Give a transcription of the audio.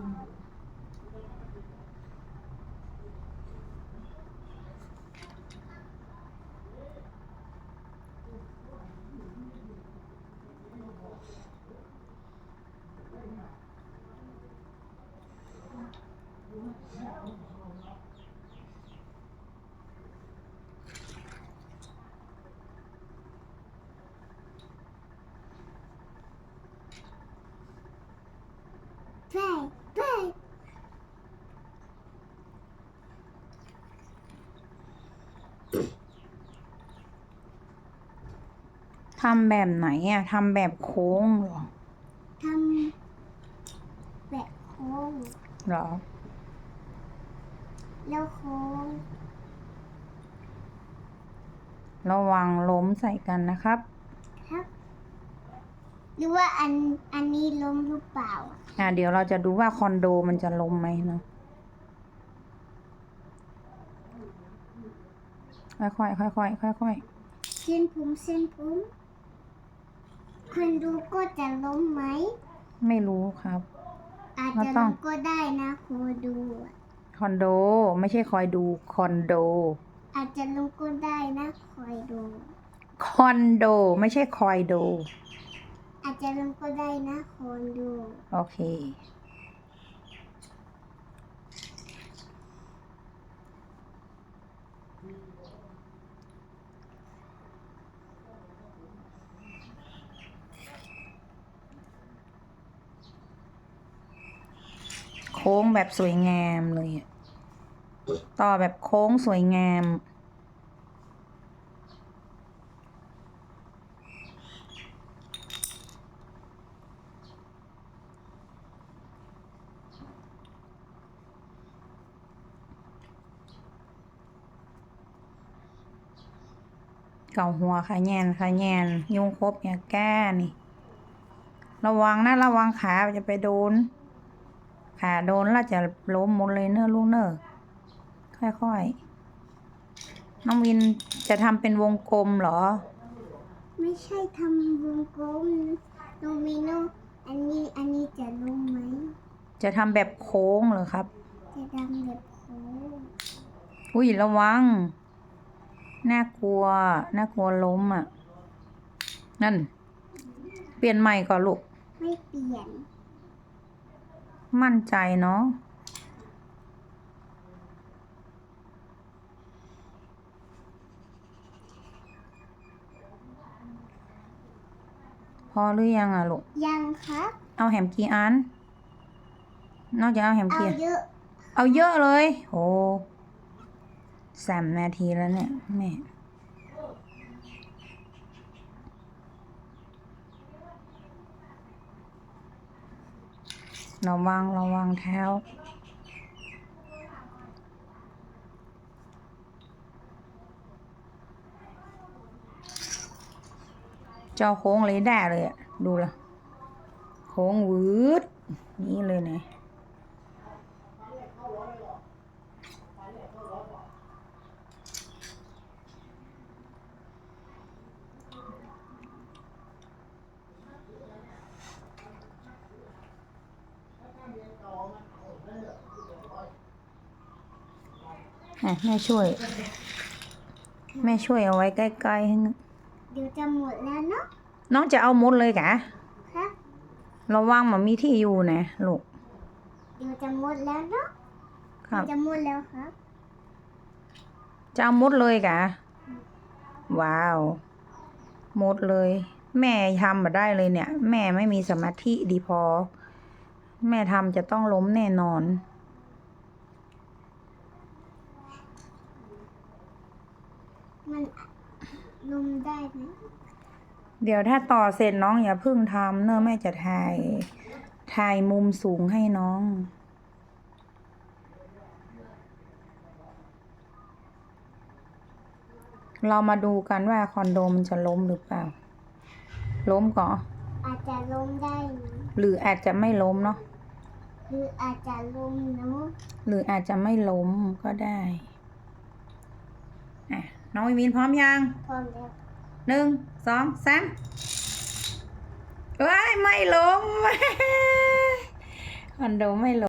play. ทำแบบไหนอะทำแบบโค้งเหรอทำแบบโค้งเหรอ แล้วโค้ง ระวังล้มใส่กันนะครับ ครับ หรือว่าอันอันนี้ล้มหรือเปล่าอะอะเดี๋ยวเราจะดูว่าคอนโดมันจะล้มไหมเนาะ ค่อยๆค่อยๆค่อยเส้นผมเส้นผมคนดูก็จะล้มไหมๆไม่รู้ครับ อาจเราจะต้ล้องมก็ได้นะครูดูอะคอนโดไม่ใช่คอยดูคอนโด อาจจะล้มก็ได้นะคอยดู คอนโดไม่ใช่คอยดู อาจจะล้มก็ได้นะคอยดูโอเค โค้งแบบสวยงามเลยอะต่อแบบโค้งสวยงาม เก่าหัวขาแยนขาแยนยุงครบอย่าแก้นี่ ระวังนะ ระวังขาจะไปโดน ขาโดนแล้วจะล้มหมดเลยเนอะลูกเนอะค่อยๆ น้องวินจะทำเป็นวงกลมเหรอ ไม่ใช่ทำวงกลมโนมิโนอันนี้อันนี้จะล้มไหม จะทำแบบโค้งเหรอครับ จะดำแบบโค้ง อุ้ยระวัง น่ากลัว น่ากลัวล้มอะ นั่น เปลี่ยนใหม่ก่อนลูก ไม่เปลี่ยน มั่นใจเนาะพอหรือยังอะลูก ยังครับ เอาแหมกี่อัน นอกจากเอาแหมเอากี่เยอะ เอาเยอะเลยโอ้สามนาทีแล้วเนี่ยแม่ ระวังระวังเท้าเจ้าโค้งเลยได้เลยอะดูละโค้งวืดนี่เลยนะ แม่ช่วย แม่ช่วยเอาไว้ใกล้ๆให้นะเดี๋ยวจะหมดแล้วเนาะน้องจะเอาหมดเลยกะครับระวังมันมีที่อยู่นะลูกเดี๋ยวจะหมดแล้วเนาะครับจะหมดแล้วครับจะเอาหมดเลยกะว้าวหมดเลย แม่ทำมาได้เลยเนี่ย แม่ไม่มีสมาธิดีพอ แม่ทำจะต้องล้มแน่นอน มันลมได้ไหมเดี๋ยวถ้าต่อเสร็จน้องอย่าเพิ่งทำเนอะแม่จะถ่ายถ่ายมุมสูงให้น้อง เรามาดูกันว่าคอนโดมันจะล้มหรือเปล่า ล้มก่อนอาจจะลมได้นะหรืออาจจะไม่ล้มเนาะหรืออาจจะลมเนาะหรืออาจจะไม่ล้มก็ได้อะ น้องวิมินพร้อมยังพร้อมแล้วหนึ่งสองสามว้ายไม่ล้มคอนโดไม่ล้ม